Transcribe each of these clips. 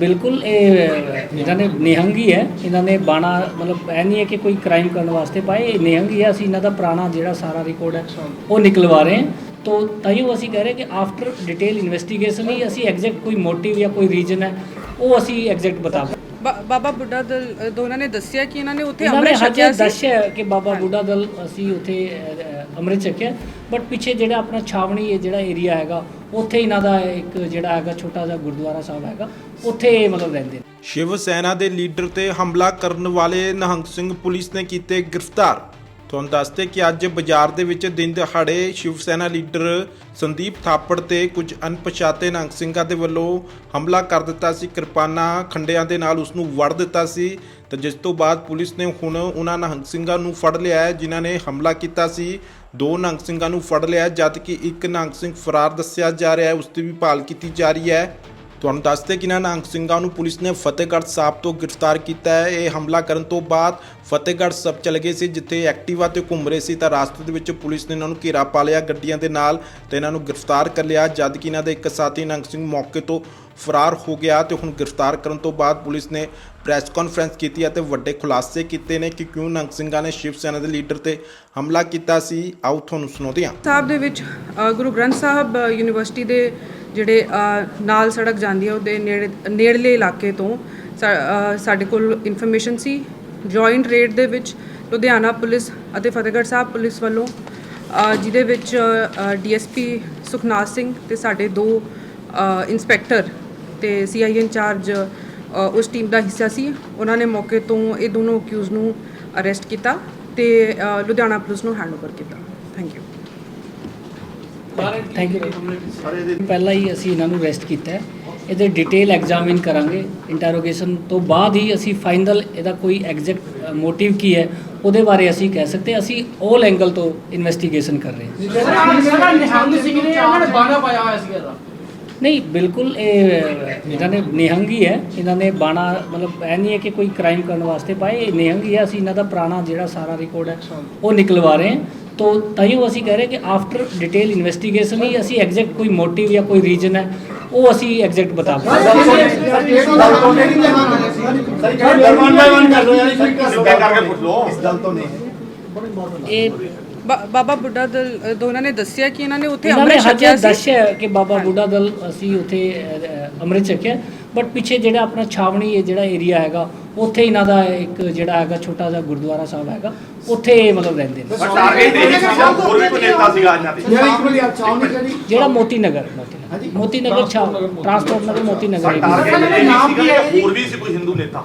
ਬਿਲਕੁਲ, ਇਹ, ਇਹਨਾਂ ਨੇ ਨਿਹੰਗੀ ਹੈ। ਇਹਨਾਂ ਨੇ ਬਾਣਾ, ਮਤਲਬ ਇਹ ਨਹੀਂ ਹੈ ਕਿ ਕੋਈ ਕ੍ਰਾਈਮ ਕਰਨ ਵਾਸਤੇ ਪਾਏ। ਇਹ ਨਿਹੰਗ ਹੈ, ਅਸੀਂ ਇਹਨਾਂ ਦਾ ਪੁਰਾਣਾ ਜਿਹੜਾ ਸਾਰਾ ਰਿਕਾਰਡ ਹੈ, ਉਹ ਨਿਕਲਵਾ ਰਹੇ ਹਾਂ। ਤੋ ਤਾਈਓ ਅਸੀਂ ਕਹਿ ਰਹੇ ਕਿ ਆਫਟਰ ਡਿਟੇਲ ਇਨਵੈਸਟੀਗੇਸ਼ਨ ਹੀ ਅਸੀਂ ਐਗਜ਼ੈਕਟ ਕੋਈ ਮੋਟਿਵ ਜਾਂ ਕੋਈ ਰੀਜਨ ਹੈ, ਉਹ ਅਸੀਂ ਐਗਜ਼ੈਕਟ ਬਤਾ ਬਾਬਾ ਬੁੱਢਾ ਦਲ ਦੋਨਾਂ ਨੇ ਦੱਸਿਆ ਕਿ ਇਹਨਾਂ ਨੇ ਉੱਥੇ ਅੰਮ੍ਰਿਤ ਛਕਿਆ ਸੀ। ਦੱਸਿਆ ਕਿ ਬਾਬਾ ਬੁੱਢਾ ਦਲ ਅਸੀਂ ਉੱਥੇ ਅੰਮ੍ਰਿਤ ਛਕਿਆ। ਬਟ ਪਿੱਛੇ ਜਿਹੜਾ ਆਪਣਾ ਛਾਵਣੀ ਹੈ ਜਿਹੜਾ ਏਰੀਆ ਹੈਗਾ ਉੱਥੇ ਇਹਨਾਂ ਦਾ ਇੱਕ ਜਿਹੜਾ ਹੈਗਾ ਛੋਟਾ ਜਿਹਾ ਗੁਰਦੁਆਰਾ ਸਾਹਿਬ ਹੈਗਾ ਉੱਥੇ ਇਹ ਮਤਲਬ ਰਹਿੰਦੇ ਨੇ। ਸ਼ਿਵ ਸੈਨਾ ਦੇ ਲੀਡਰ ਤੇ ਹਮਲਾ ਕਰਨ ਵਾਲੇ ਨਿਹੰਗ ਸਿੰਘ ਪੁਲਿਸ ਨੇ ਕੀਤੇ ਗ੍ਰਿਫਤਾਰ। ਤੁਹਾਨੂੰ ਦੱਸਦੇ ਕਿ ਅੱਜ ਬਾਜ਼ਾਰ ਦੇ ਵਿੱਚ ਦਿਨ ਦਿਹਾੜੇ ਸ਼ਿਵ ਸੈਨਾ ਲੀਡਰ ਸੰਦੀਪ ਥਾਪੜ ਤੇ ਕੁਝ ਅਣਪਛਾਤੇ ਨੰਗ ਸਿੰਘਾਂ ਦੇ ਵੱਲੋਂ ਹਮਲਾ ਕਰ ਦਿੱਤਾ ਸੀ। ਕਿਰਪਾਨਾਂ ਖੰਡਿਆਂ ਦੇ ਨਾਲ ਉਸ ਨੂੰ ਵੜ ਦਿੱਤਾ ਸੀ। ਤੇ ਜਿਸ ਤੋਂ ਬਾਅਦ ਪੁਲਿਸ ਨੇ ਹੁਣ ਉਹਨਾਂ ਨਿਹੰਗ ਸਿੰਘਾਂ ਨੂੰ ਫੜ ਲਿਆ ਹੈ ਜਿਨ੍ਹਾਂ ਨੇ ਹਮਲਾ ਕੀਤਾ ਸੀ। ਦੋ ਨਿਹੰਗ ਸਿੰਘਾਂ ਨੂੰ ਫੜ ਲਿਆ ਹੈ, ਜਦ ਕਿ ਇੱਕ ਨਿਹੰਗ ਸਿੰਘ ਫਰਾਰ ਦੱਸਿਆ ਜਾ ਰਿਹਾ ਹੈ ਉਸ ਦੀ ਵੀ ਭਾਲ ਕੀਤੀ ਜਾ ਰਹੀ ਹੈ। ਤੁਹਾਨੂੰ ਦੱਸਦੇ ਕਿ ਇਹਨਾਂ ਨਿਹੰਗ ਸਿੰਘਾਂ ਨੂੰ ਪੁਲਿਸ ਨੇ ਫਤਿਹਗੜ੍ਹ ਸਾਹਿਬ ਤੋਂ ਗ੍ਰਿਫਤਾਰ ਕੀਤਾ ਹੈ। ਇਹ ਹਮਲਾ ਕਰਨ ਤੋਂ ਬਾਅਦ ਫਤਿਹਗੜ੍ਹ ਸਾਹਿਬ ਚਲੇ ਗਏ ਸੀ, ਜਿੱਥੇ ਐਕਟਿਵਾ ਤੇ ਘੁੰਮ ਰਹੇ ਸੀ। ਤਾਂ ਰਾਸਤੇ ਦੇ ਵਿੱਚ ਪੁਲਿਸ ਨੇ ਇਹਨਾਂ ਨੂੰ ਘੇਰਾ ਪਾ ਲਿਆ ਗੱਡੀਆਂ ਦੇ ਨਾਲ ਤੇ ਇਹਨਾਂ ਨੂੰ ਗ੍ਰਿਫਤਾਰ ਕਰ ਲਿਆ, ਜਦ ਕਿ ਇਹਨਾਂ ਦੇ ਇੱਕ ਸਾਥੀ ਨਿਹੰਗ ਸਿੰਘ ਮੌਕੇ ਤੋਂ ਫਰਾਰ ਹੋ ਗਿਆ ਤੇ ਹੁਣ ਗ੍ਰਿਫਤਾਰ ਕਰਨ ਤੋਂ ਬਾਅਦ ਪੁਲਿਸ ਨੇ ਪ੍ਰੈਸ ਕਾਨਫਰੰਸ ਕੀਤੀ ਅਤੇ ਵੱਡੇ ਖੁਲਾਸੇ ਕੀਤੇ ਨੇ ਕਿ ਕਿਉਂ ਨਿਹੰਗ ਸਿੰਘਾਂ ਨੇ ਸ਼ਿਵ ਸੈਨਾ ਦੇ ਲੀਡਰ ਤੇ ਹਮਲਾ ਕੀਤਾ ਸੀ। ਆਓ ਤੁਹਾਨੂੰ ਸੁਣਾਉਂਦੇ ਹਾਂ। ਸਾਹਿਬ ਦੇ ਵਿੱਚ ਗੁਰੂ ਗ੍ਰੰਥ ਸਾਹਿਬ ਯੂਨੀਵਰਸਿਟੀ ਦੇ ਜਿਹੜੇ ਨਾਲ ਸੜਕ ਜਾਂਦੀ ਹੈ ਉਹਦੇ ਨੇੜੇ ਨੇੜਲੇ ਇਲਾਕੇ ਤੋਂ ਸਾਡੇ ਕੋਲ ਇਨਫੋਰਮੇਸ਼ਨ ਸੀ ਜੁਆਇੰਟ ਰੇਡ ਦੇ ਵਿੱਚ ਲੁਧਿਆਣਾ ਪੁਲਿਸ ਅਤੇ ਫਤਿਹਗੜ੍ਹ ਸਾਹਿਬ ਪੁਲਿਸ ਵੱਲੋਂ ਜਿਹਦੇ ਵਿੱਚ ਡੀਐਸਪੀ ਸੁਖਨਾਥ ਸਿੰਘ ਤੇ ਸਾਡੇ ਦੋ ਅ, ਇੰਸਪੈਕਟਰ ਤੇ ਸੀਆਈ ਇੰਚਾਰਜ ਉਸ ਟੀਮ ਦਾ ਹਿੱਸਾ ਸੀ। ਉਹਨਾਂ ਨੇ ਮੌਕੇ ਤੋਂ ਇਹ ਦੋਨੋਂ ਅਕਿਊਜ਼ ਨੂੰ ਅਰੈਸਟ ਕੀਤਾ ਤੇ ਲੁਧਿਆਣਾ ਪੁਲਿਸ ਨੂੰ ਹੈਂਡਓਵਰ ਕੀਤਾ। ਥੈਂਕ ਯੂ ਥੈਂਕ ਯੂ ਪਹਿਲਾਂ ਹੀ ਅਸੀਂ ਇਹਨਾਂ ਨੂੰ ਅਰੈਸਟ ਕੀਤਾ ਹੈ। ਇਹਦੇ ਡਿਟੇਲ ਐਗਜ਼ਾਮਿਨ ਕਰਾਂਗੇ। ਇੰਟਰੋਗੇਸ਼ਨ ਤੋਂ ਬਾਅਦ ਹੀ ਅਸੀਂ ਫਾਈਨਲ ਇਹਦਾ ਕੋਈ ਐਗਜ਼ੈਕਟ ਮੋਟਿਵ ਕੀ ਹੈ ਉਹਦੇ ਬਾਰੇ ਅਸੀਂ ਕਹਿ ਸਕਦੇ। ਅਸੀਂ 올 ਐਂਗਲ ਤੋਂ ਇਨਵੈਸਟੀਗੇਸ਼ਨ ਕਰ ਰਹੇ ਹਾਂ। ਸਾਰਾ ਨਿਹੰਗ ਸਿੰਘ ਨੇ ਇਹਨਾਂ ਨੇ ਬਾਣਾ ਪਾਇਆ ਹੋਇਆ ਸੀਗਾ ਇਹਦਾ। ਨਹੀਂ ਬਿਲਕੁਲ ਇਹ ਇਹਨਾਂ ਨੇ ਨਿਹੰਗ ਹੀ ਇਹਨਾਂ ਨੇ ਬਾਣਾ ਮਤਲਬ ਇਹ ਨਹੀਂ ਹੈ ਕਿ ਕੋਈ ਕ੍ਰਾਈਮ ਕਰਨ ਵਾਸਤੇ ਪਾਏ। ਨਿਹੰਗ ਹੈ ਅਸੀਂ ਇਹਨਾਂ ਦਾ ਪੁਰਾਣਾ ਜਿਹੜਾ ਸਾਰਾ ਰਿਕਾਰਡ ਹੈ ਉਹ ਨਿਕਲਵਾ ਰਹੇ ਹਾਂ। ਤੋ ਤਾਈਓ ਅਸੀਂ ਕਹਿ ਰਹੇ ਕਿ ਆਫਟਰ ਡਿਟੇਲ ਇਨਵੈਸਟੀਗੇਸ਼ਨ ਹੀ ਅਸੀਂ ਐਗਜ਼ੈਕਟ ਕੋਈ ਮੋਟਿਵ ਜਾਂ ਕੋਈ ਰੀਜਨ ਹੈ ਉਹ ਅਸੀਂ ਐਗਜ਼ੈਕਟ ਬਤਾ ਸਕਦੇ ਇਹ ਬਾਬਾ ਬੁੱਢਾ ਦਲ ਦੋਨਾਂ ਨੇ ਦੱਸਿਆ ਕਿ ਇਹਨਾਂ ਨੇ ਉੱਥੇ ਇਹਨਾਂ ਨੇ ਅੰਮ੍ਰਿਤ ਹਜੇ ਛਕਿਆ ਸੀ। ਦੱਸਿਆ ਕਿ ਬਾਬਾ ਬੁੱਢਾ ਦਲ ਅਸੀਂ ਉੱਥੇ ਅ, ਅੰਮ੍ਰਿਤ ਛਕਿਆ। ਬਟ ਪਿੱਛੇ ਜਿਹੜਾ ਆਪਣਾ ਛਾਵਣੀ ਹੈ ਜਿਹੜਾ ਏਰੀਆ ਹੈਗਾ ਉੱਥੇ ਇਹਨਾਂ ਦਾ ਇੱਕ ਜਿਹੜਾ ਹੈਗਾ ਛੋਟਾ ਜਿਹਾ ਗੁਰਦੁਆਰਾ ਸਾਹਿਬ ਹੈਗਾ ਉੱਥੇ ਇਹ ਮਤਲਬ ਰਹਿੰਦੇ ਨੇ। ਟਾਰਗੇਟ ਇਹ ਹੋਰ ਵੀ ਕੋਈ ਨੇਤਾ ਸੀਗਾ ਇਹਨਾਂ ਦੇ। ਜਿਹੜਾ Moti Nagar Moti Nagar Moti Nagar ਛਾਵ transport Nagar Moti Nagar area। Target ਇਹ ਸੀਗਾ ਕਿ ਹੋਰ ਵੀ ਸੀ ਕੋਈ ਹਿੰਦੂ ਨੇਤਾ।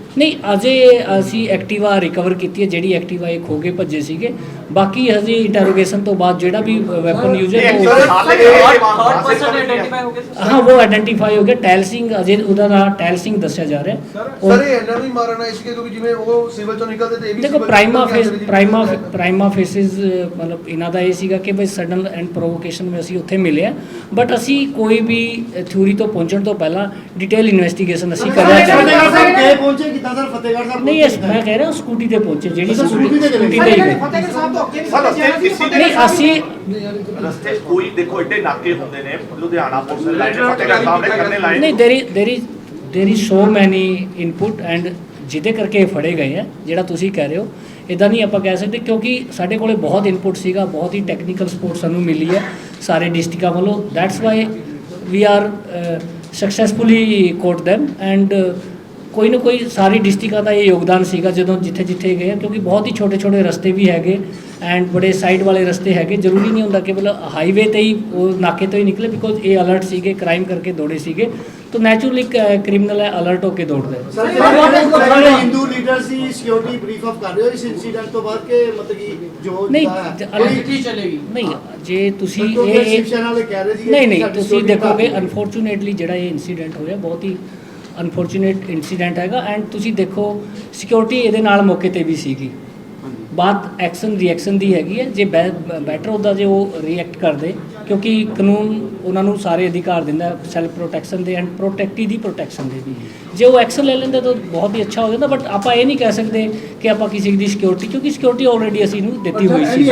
ਨਹੀਂ ਅਜੇ ਅਸੀਂ ਐਕਟਿਵਾ ਰਿਕਵਰ ਕੀਤੀ ਹੈ ਜਿਹੜੀ ਐਕਟਿਵਾ ਇਹ ਖੋ ਕੇ ਭੱਜੇ ਸੀਗੇ ਬਾਕੀ ਹਜੇ ਇੰਟਰੋਗੇਸ਼ਨ ਤੋਂ ਬਾਅਦ ਜਿਹੜਾ ਵੀ ਵੈਪਨ ਯੂਜ਼ ਹੈ ਉਹ ਥਰਡ ਪਰਸਨ ਆਇਡੈਂਟੀਫਾਈ ਹੋ ਗਿਆ ਹਾਂ ਉਹ ਆਇਡੈਂਟੀਫਾਈ ਹੋ ਗਿਆ ਟੈਲ ਸਿੰਘ ਅਜੇ ਉਹਦਾ ਨਾਂ ਟੈਲ ਸਿੰਘ ਦੱਸਿਆ ਜਾ ਰਿਹਾ ਸਰ ਇਹ ਇਹਨਾਂ ਨੂੰ ਹੀ ਮਾਰਨ ਆਏ ਸੀਗੇ ਕਿਉਂਕਿ ਜਿਵੇਂ ਉਹ ਸਿਵਲ ਚੋਂ ਨਿਕਲਦੇ ਤੇ ਇਹ ਵੀ ਦੇਖੋ prima facie. Prima prima facie ਮਤਲਬ ਇਹਨਾਂ ਦਾ ਇਹ ਸੀਗਾ ਕਿ ਬਈ ਸਡਨ ਐਂਡ ਪ੍ਰੋਵੋਕੇਸ਼ਨ ਵਿੱਚ ਅਸੀਂ ਉੱਥੇ ਮਿਲੇ ਆ ਬਟ ਅਸੀਂ ਕੋਈ ਵੀ ਥਿਊਰੀ ਤੋਂ ਪਹੁੰਚਣ ਤੋਂ ਪਹਿਲਾਂ ਡਿਟੇਲ ਇਨਵੈਸਟੀਗੇਸ਼ਨ ਅਸੀਂ ਕਰਨਾ ਚਾਹੁੰਦੇ ਹਾਂ ਕਿਹ ਪਹੁੰਚੇ ਕਿੱਦਾਂ ਸਰ ਫਤਿਹਗੜ੍ਹ ਸਾਹਿਬ ਨਹੀਂ ਇਸ ਮੈਂ ਕਹਿ ਰਿਹਾ ਸਕੂਟੀ ਤੇ ਪਹੁੰਚੇ ਜਿਹੜੀ ਅੱਛਾ, ਸਕੂਟੀ ਤੇ ਚਲੇ ਗਏ। ਫਤਿਹਗੜ੍ਹ ਸਾਹਿਬ ਤੋਂ ਅੱਗੇ ਸਰ ਦੇ ਨਹੀਂ ਅਸੀਂ ਰਸਤੇ 'ਚ ਕੋਈ ਦੇਖੋ ਐਡੇ ਨਾਕੇ ਹੁੰਦੇ ਨੇ ਲੁਧਿਆਣਾ ਪੁਲਿਸ ਲਾਈਨ ਫਤਿਹਗੜ੍ਹ ਸਾਹਿਬ ਨੇ ਕਰਨੇ ਲਾਏ। ਨਹੀਂ ਦੇਰੀ ਦੇਰੀ ਦੇਰੀ ਸੋ ਮੈਨੀ ਇਨਪੁਟ ਐਂਡ ਜਿਹਦੇ ਕਰਕੇ ਇਹ ਫੜੇ ਗਏ ਆ ਜਿਹੜਾ ਤੁਸੀਂ ਕਹਿ ਰਹੇ ਹੋ। ਇਦਾਂ ਨਹੀਂ ਆਪਾਂ ਕਹਿ ਸਕਦੇ ਕਿਉਂਕਿ ਸਾਡੇ ਕੋਲੇ ਬਹੁਤ ਇਨਪੁਟ ਸੀਗਾ ਬਹੁਤ ਹੀ ਟੈਕਨੀਕਲ ਸਪੋਰਟ ਸਾਨੂੰ ਮਿਲੀ ਹੈ ਸਾਰੇ ਡਿਸਟ੍ਰਿਕਟਾਂ ਵੱਲੋਂ। That's why we are successfully caught them and ਕੋਈ ਨਾ ਕੋਈ ਸਾਰੀ ਡਿਸਟ੍ਰਿਕਟਾਂ ਦਾ ਇਹ ਯੋਗਦਾਨ ਸੀਗਾ ਜਦੋਂ ਜਿੱਥੇ ਜਿੱਥੇ ਗਏ ਕਿਉਂਕਿ ਬਹੁਤ ਹੀ ਛੋਟੇ ਛੋਟੇ ਰਸਤੇ ਵੀ ਹੈਗੇ ਐਂਡ ਬੜੇ ਸਾਈਡ ਵਾਲੇ ਰਸਤੇ ਹੈਗੇ। ਜ਼ਰੂਰੀ ਨਹੀਂ ਹੁੰਦਾ ਕਿ ਮਤਲਬ ਹਾਈਵੇ ਤੇ ਹੀ ਉਹ ਨਾਕੇ ਤੋਂ ਹੀ ਨਿਕਲੇ ਬਿਕੋਜ਼ ਇਹ ਅਲਰਟ ਸੀਗੇ ਕ੍ਰਾਈਮ ਕਰਕੇ ਦੌੜੇ ਸੀਗੇ। ਤਾਂ ਨੈਚੁਰਲੀ ਕ੍ਰਿਮੀਨਲ ਹੈ ਅਲਰਟ ਹੋ ਕੇ ਦੌੜਦੇ ਹਿੰਦੂ ਲੀਡਰ ਸੀ ਸਿਕਿਉਰਿਟੀ ਬਰੀਫ ਅਪ ਕਰ ਰਹੇ ਹੋ ਇਸ ਇਨਸੀਡੈਂਟ ਤੋਂ ਬਾਅਦ ਕਿ ਮਤਲਬ ਕਿ ਜੋ ਨਹੀਂ ਚਲੇਗੀ ਨਹੀਂ ਜੇ ਤੁਸੀਂ ਇਹ ਸ਼ਿਵ ਸੈਨਾ ਵਾਲੇ ਕਹਿ ਰਹੇ ਸੀ ਨਹੀਂ ਨਹੀਂ ਤੁਸੀਂ ਦੇਖੋਗੇ ਅਨਫੋਰਚੂਨੇਟਲੀ ਜਿਹੜਾ ਇਹ ਇਨਸੀਡੈਂਟ ਹੋਇਆ ਬਹੁਤ ਹੀ ਅਨਫੋਰਚੂਨੇਟ ਇਨਸੀਡੈਂਟ ਹੈਗਾ ਐਂਡ ਤੁਸੀਂ ਦੇਖੋ ਸਿਕਿਉਰਿਟੀ ਇਹਦੇ ਨਾਲ ਮੌਕੇ ਤੇ ਵੀ ਸੀਗੀ। ਬਾਤ ਐਕਸ਼ਨ ਰਿਐਕਸ਼ਨ ਦੀ ਹੈਗੀ ਹੈ। ਜੇ ਬੈਟਰ ਹੁੰਦਾ ਜੇ ਉਹ ਰਿਐਕਟ ਕਰਦੇ ਕਿਉਂਕਿ ਕਾਨੂੰਨ ਉਹਨਾਂ ਨੂੰ ਸਾਰੇ ਅਧਿਕਾਰ ਦਿੰਦਾ ਸੈਲਫ ਪ੍ਰੋਟੈਕਸ਼ਨ ਦੇ ਐਂਡ ਪ੍ਰੋਟੈਕਟੀ ਦੀ ਪ੍ਰੋਟੈਕਸ਼ਨ ਦੇ ਵੀ। ਜੇ ਉਹ ਐਕਸ਼ਨ ਲੈ ਲੈਂਦੇ ਤਾਂ ਬਹੁਤ ਹੀ ਅੱਛਾ ਹੋ ਜਾਂਦਾ ਬਟ ਆਪਾਂ ਇਹ ਨਹੀਂ ਕਹਿ ਸਕਦੇ ਕਿ ਆਪਾਂ ਕਿਸੇ ਦੀ ਸਿਕਿਉਰਿਟੀ ਕਿਉਂਕਿ ਸਿਕਿਉਰਿਟੀ ਆਲਰੇਡੀ ਅਸੀਂ ਨੂੰ ਦਿੱਤੀ ਹੋਈ ਸੀ।